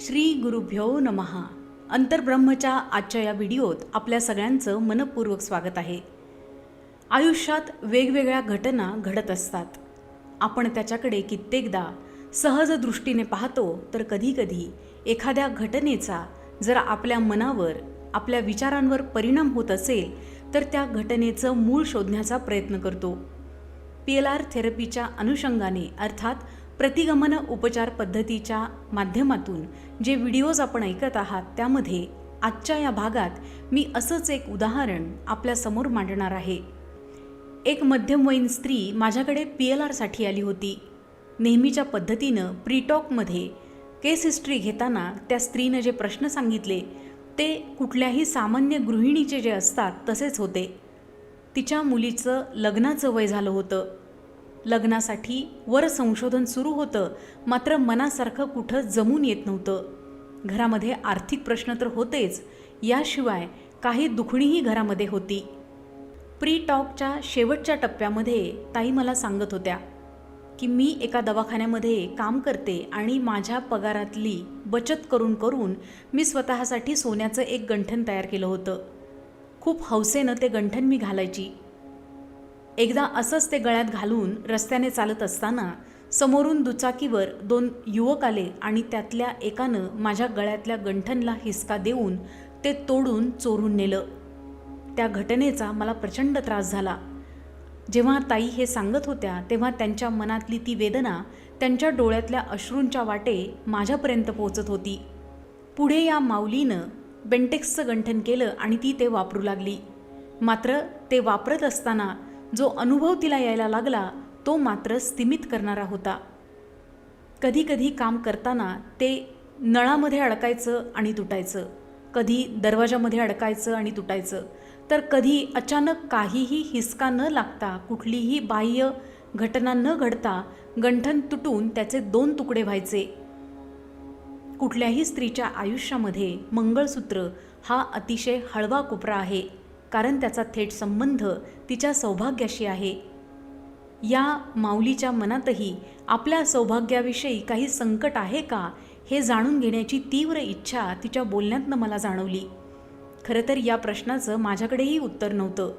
श्री गुरुभ्यो नमहा अंतर्ब्रह्मच्या आजच्या या व्हिडिओत आपल्या सगळ्यांचं मनपूर्वक स्वागत आहे. आयुष्यात वेगवेगळ्या घटना घडत असतात. आपण त्याच्याकडे कित्येकदा सहज दृष्टीने पाहतो तर कधीकधी एखाद्या घटनेचा जर आपल्या मनावर आपल्या विचारांवर परिणाम होत असेल तर त्या घटनेचं मूळ शोधण्याचा प्रयत्न करतो. पी एल आर थेरपीच्या अनुषंगाने अर्थात प्रतिगमन उपचार पद्धतीच्या माध्यमातून जे व्हिडिओज आपण ऐकत आहात त्यामध्ये आजच्या या भागात मी असंच एक उदाहरण आपल्यासमोर मांडणार आहे. एक मध्यमवयीन स्त्री माझ्याकडे पी एल आरसाठी आली होती. नेहमीच्या पद्धतीनं प्रीटॉकमध्ये केस हिस्ट्री घेताना त्या स्त्रीनं जे प्रश्न सांगितले ते कुठल्याही सामान्य गृहिणीचे जे असतात तसेच होते. तिच्या मुलीचं लग्नाचं वय झालं होतं. लग्नासाठी वर संशोधन सुरू होतं मात्र मनासारखं कुठं जमून येत नव्हतं. घरामध्ये आर्थिक प्रश्न तर होतेच याशिवाय काही दुखणीही घरामध्ये होती. प्री टॉकच्या शेवटच्या टप्प्यामध्ये ताई मला सांगत होत्या की मी एका दवाखान्यामध्ये काम करते आणि माझ्या पगारातली बचत करून करून मी स्वतःसाठी सोन्याचं एक गंठन तयार केलं होतं. खूप हौसेनं ते गंठन मी घालायची. एकदा असंच ते गळ्यात घालून रस्त्याने चालत असताना समोरून दुचाकीवर दोन युवक आले आणि त्यातल्या एकानं माझ्या गळ्यातल्या गंठनला हिसका देऊन ते तोडून चोरून नेलं. त्या घटनेचा मला प्रचंड त्रास झाला. जेव्हा ताई हे सांगत होत्या तेव्हा त्यांच्या मनातली ती वेदना त्यांच्या डोळ्यातल्या अश्रूंच्या वाटे माझ्यापर्यंत पोहोचत होती. पुढे या माऊलीनं बेंटेक्सचं गंठन केलं आणि ती ते वापरू लागली. मात्र ते वापरत असताना जो अनुभव तिला यायला लागला तो मात्र स्तिमित करणारा होता. कधी कधी काम करताना ते नळामध्ये अडकायचं आणि तुटायचं कधी दरवाजामध्ये अडकायचं आणि तुटायचं तर कधी अचानक काहीही हिसका न लागता कुठलीही बाह्य घटना न घडता गंठन तुटून त्याचे दोन तुकडे व्हायचे. कुठल्याही स्त्रीच्या आयुष्यामध्ये मंगळसूत्र हा अतिशय हळवा कोपरा आहे. कारण त्याचा थेट संबंध तिच्या सौभाग्याशी आहे. या माऊलीच्या मनातही आपल्या सौभाग्याविषयी काही संकट आहे का हे जाणून घेण्याची तीव्र इच्छा तिच्या बोलण्यातनं मला जाणवली. खरं तर या प्रश्नाचं माझ्याकडेही उत्तर नव्हतं.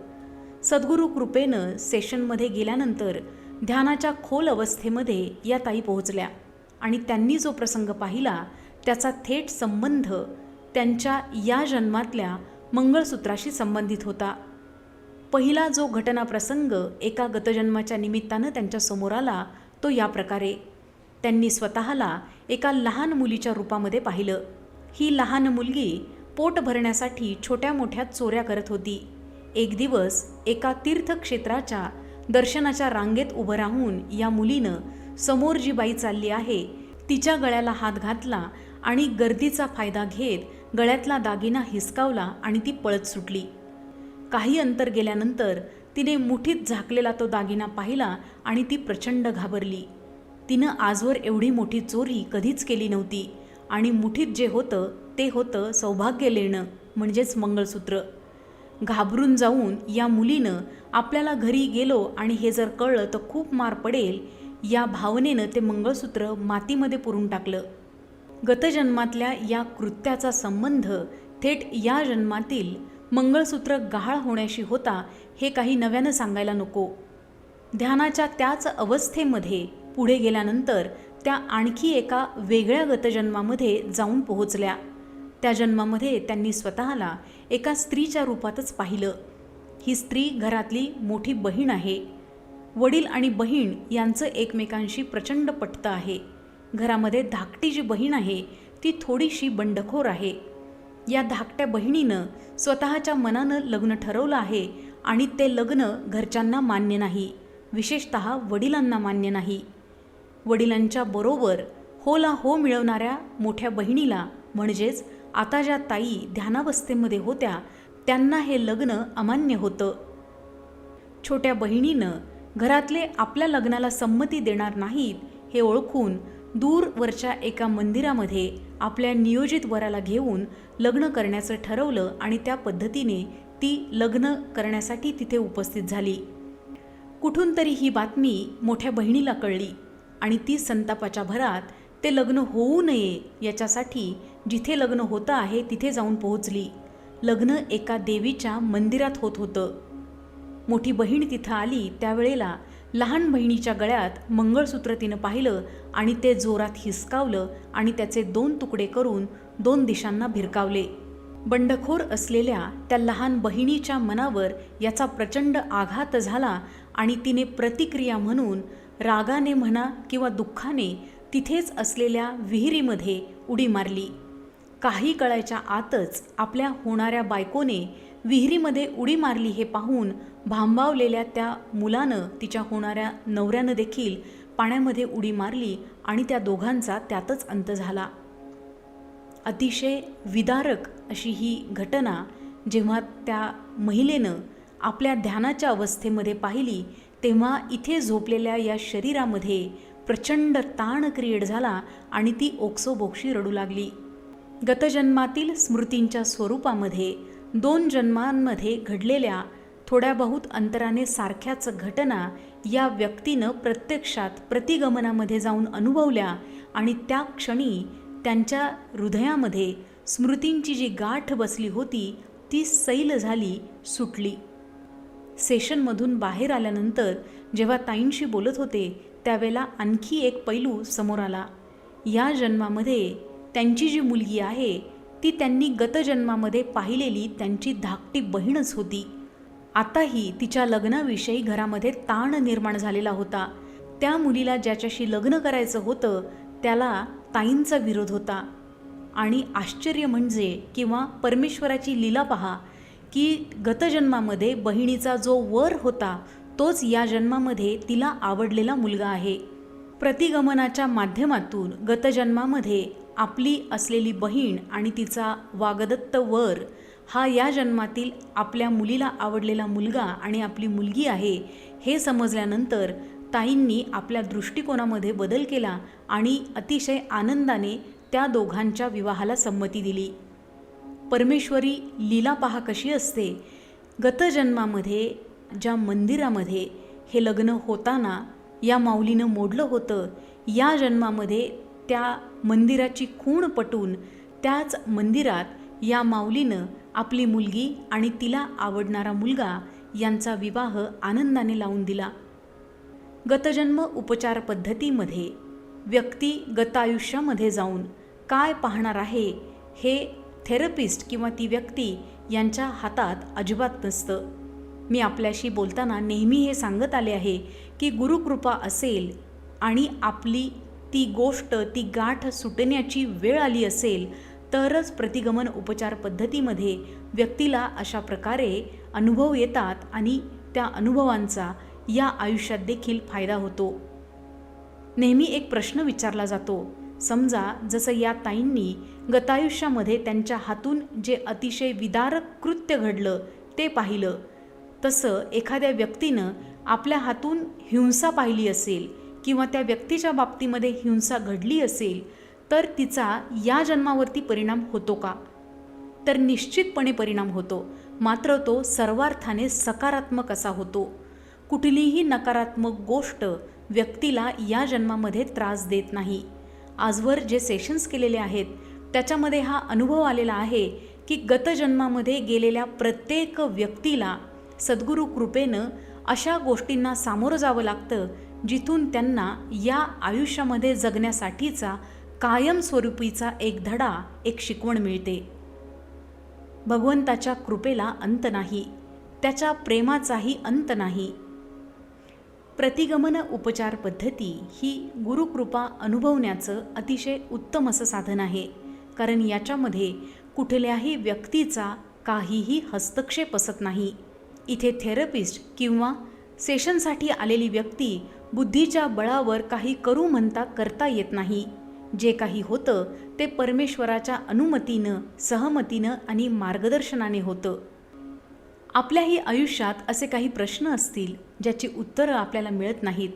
सद्गुरू कृपेनं सेशनमध्ये गेल्यानंतर ध्यानाच्या खोल अवस्थेमध्ये या ताई पोहोचल्या आणि त्यांनी जो प्रसंग पाहिला त्याचा थेट संबंध त्यांच्या या जन्मातल्या मंगळसूत्राशी संबंधित होता. पहिला जो घटना प्रसंग एका गतजन्माच्या निमित्तानं त्यांच्यासमोर आला तो या प्रकारे. त्यांनी स्वतःला एका लहान मुलीच्या रूपामध्ये पाहिलं. ही लहान मुलगी पोट भरण्यासाठी छोट्या मोठ्या चोऱ्या करत होती. एक दिवस एका तीर्थक्षेत्राच्या दर्शनाच्या रांगेत उभं राहून या मुलीनं समोर जी बाई चालली आहे तिच्या गळ्याला हात घातला आणि गर्दीचा फायदा घेत गळ्यातला दागिना हिसकावला आणि ती पळत सुटली. काही अंतर गेल्यानंतर तिने मुठीत झाकलेला तो दागिना पाहिला आणि ती प्रचंड घाबरली. तिनं आजवर एवढी मोठी चोरी कधीच केली नव्हती आणि मुठीत जे होतं ते होतं सौभाग्य लेणं म्हणजेच मंगळसूत्र. घाबरून जाऊन या मुलीनं आपल्याला घरी गेलो आणि हे जर कळलं तर खूप मार पडेल या भावनेनं ते मंगळसूत्र मातीमध्ये पुरून टाकलं. गतजन्मातल्या या कृत्याचा संबंध थेट या जन्मातील मंगळसूत्र गहाळ होण्याशी होता हे काही नव्यानं सांगायला नको. ध्यानाच्या त्याच अवस्थेमध्ये पुढे गेल्यानंतर त्या आणखी एका वेगळ्या गतजन्मामध्ये जाऊन पोहोचल्या. त्या जन्मामध्ये त्यांनी स्वतःला एका स्त्रीच्या रूपातच पाहिलं. ही स्त्री घरातली मोठी बहीण आहे. वडील आणि बहीण यांचं एकमेकांशी प्रचंड पटतं आहे. घरामध्ये धाकटी जी बहीण आहे ती थोडीशी बंडखोर आहे. या धाकट्या बहिणीनं स्वतःच्या मनानं लग्न ठरवलं आहे आणि ते लग्न घरच्यांना मान्य नाही विशेषत वडिलांना मान्य नाही. वडिलांच्या बरोबर होला हो मिळवणाऱ्या मोठ्या बहिणीला म्हणजेच आता ज्या ताई ध्यानावस्थेमध्ये होत्या त्यांना हे लग्न अमान्य होतं. छोट्या बहिणीनं घरातले आपल्या लग्नाला संमती देणार नाहीत हे ओळखून दूरवरच्या एका मंदिरामध्ये आपल्या नियोजित वराला घेऊन लग्न करण्याचं ठरवलं आणि त्या पद्धतीने ती लग्न करण्यासाठी तिथे उपस्थित झाली. कुठून तरी ही बातमी मोठ्या बहिणीला कळली आणि ती संतापाच्या भरात ते लग्न होऊ नये याच्यासाठी जिथे लग्न होतं आहे तिथे जाऊन पोहोचली. लग्न एका देवीच्या मंदिरात होत होतं. मोठी बहीण तिथं आली त्यावेळेला लहान बहिणीच्या गळ्यात मंगळसूत्र तिनं पाहिलं आणि ते जोरात हिसकावलं आणि त्याचे दोन तुकडे करून दोन दिशांना भिरकावले. बंडखोर असलेल्या त्या लहान बहिणीच्या मनावर याचा प्रचंड आघात झाला आणि तिने प्रतिक्रिया म्हणून रागाने म्हणा किंवा दुःखाने तिथेच असलेल्या विहिरीमध्ये उडी मारली. काही कळायच्या आतच आपल्या होणाऱ्या बायकोने विहिरीमध्ये उडी मारली हे पाहून भांबावलेल्या त्या मुलानं तिच्या होणाऱ्या नवऱ्यानं देखील पाण्यामध्ये उडी मारली आणि त्या दोघांचा त्यातच अंत झाला. अतिशय विदारक अशी ही घटना जेव्हा त्या महिलेनं आपल्या ध्यानाच्या अवस्थेमध्ये पाहिली तेव्हा इथे झोपलेल्या या शरीरामध्ये प्रचंड ताण क्रिएट झाला आणि ती ओक्सोबोक्षी रडू लागली. गतजन्मातील स्मृतींच्या स्वरूपामध्ये दोन जन्मांमध्ये घडलेल्या थोड्या बहुत अंतराने सारख्याच घटना या व्यक्तीनं प्रत्यक्षात प्रतिगमनामध्ये जाऊन अनुभवल्या आणि त्या क्षणी त्यांच्या हृदयामध्ये स्मृतींची जी गाठ बसली होती ती सैल झाली सुटली. सेशनमधून बाहेर आल्यानंतर जेव्हा ताईंशी बोलत होते त्यावेळेला आणखी एक पैलू समोर आला. या जन्मामध्ये त्यांची जी मुलगी आहे ती त्यांनी गतजन्मामध्ये पाहिलेली त्यांची धाकटी बहीणच होती. आताही तिच्या लग्नाविषयी घरामध्ये ताण निर्माण झालेला होता. त्या मुलीला ज्याच्याशी लग्न करायचं होतं त्याला ताईंचा विरोध होता. आणि आश्चर्य म्हणजे किंवा परमेश्वराची लीला पहा की गतजन्मामध्ये बहिणीचा जो वर होता तोच या जन्मामध्ये तिला आवडलेला मुलगा आहे. प्रतिगमनाच्या माध्यमातून गतजन्मामध्ये आपली असलेली बहीण आणि तिचा वागदत्त वर हा या जन्मातील आपल्या मुलीला आवडलेला मुलगा आणि आपली मुलगी आहे हे समजल्यानंतर ताईंनी आपल्या दृष्टिकोनामध्ये बदल केला आणि अतिशय आनंदाने त्या दोघांच्या विवाहाला संमती दिली. परमेश्वरी लीला पहा कशी असते. गतजन्मामध्ये ज्या मंदिरामध्ये हे लग्न होताना या माऊलीनं मोडलं होतं या जन्मामध्ये त्या मंदिराची खूण पटून त्याच मंदिरात या माऊलीनं आपली मुलगी आणि तिला आवडणारा मुलगा यांचा विवाह आनंदाने लावून दिला. गतजन्म उपचार पद्धतीमध्ये व्यक्ती गतायुष्यामध्ये जाऊन काय पाहणार आहे हे थेरपिस्ट किंवा ती व्यक्ती यांच्या हातात अजिबात नसतं. मी आपल्याशी बोलताना नेहमी हे सांगत आले आहे की गुरुकृपा असेल आणि आपली ती गोष्ट ती गाठ सुटण्याची वेळ आली असेल तरच प्रतिगमन उपचार पद्धतीमध्ये व्यक्तीला अशा प्रकारे अनुभव येतात आणि त्या अनुभवांचा या आयुष्यात देखील फायदा होतो. नेहमी एक प्रश्न विचारला जातो. समजा जसं या ताईंनी गतायुष्यामध्ये त्यांच्या हातून जे अतिशय विदारक कृत्य घडलं ते पाहिलं. तसं एखाद्या व्यक्तीनं आपल्या हातून हिंसा पाहिली असेल किंवा त्या व्यक्तीच्या बाबतीमध्ये हिंसा घडली असेल तर तिचा या जन्मावरती परिणाम होतो का? तर निश्चितपणे परिणाम होतो. मात्र तो सर्वार्थाने सकारात्मक असा होतो. कुठलीही नकारात्मक गोष्ट व्यक्तीला या जन्मामध्ये त्रास देत नाही. आजवर जे सेशन्स केलेले आहेत त्याच्यामध्ये हा अनुभव आलेला आहे की गतजन्मामध्ये गेलेल्या प्रत्येक व्यक्तीला सद्गुरू कृपेनं अशा गोष्टींना सामोरं जावं लागतं जिथून त्यांना या आयुष्यामध्ये जगण्यासाठीचा कायमस्वरूपीचा एक धडा एक शिकवण मिळते. भगवंताच्या कृपेला अंत नाही त्याच्या प्रेमाचाही अंत नाही. प्रतिगमन उपचार पद्धती ही गुरुकृपा अनुभवण्याचं अतिशय उत्तम असं साधन आहे कारण याच्यामध्ये कुठल्याही व्यक्तीचा काहीही हस्तक्षेप असत नाही. इथे थेरपिस्ट किंवा सेशनसाठी आलेली व्यक्ती बुद्धीच्या बळावर काही करू म्हणता करता येत नाही. जे काही होतं ते परमेश्वराच्या अनुमतीनं सहमतीनं आणि मार्गदर्शनाने होतं. आपल्याही आयुष्यात असे काही प्रश्न असतील ज्याची उत्तरं आपल्याला मिळत नाहीत.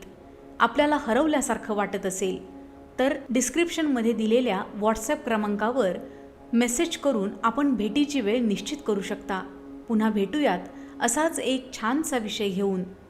आपल्याला हरवल्यासारखं वाटत असेल. तर डिस्क्रिप्शनमध्ये दिलेल्या व्हॉट्सॲप क्रमांकावर मेसेज करून आपण भेटीची वेळ निश्चित करू शकता. पुन्हा भेटूयात असाच एक छानसा विषय घेऊन.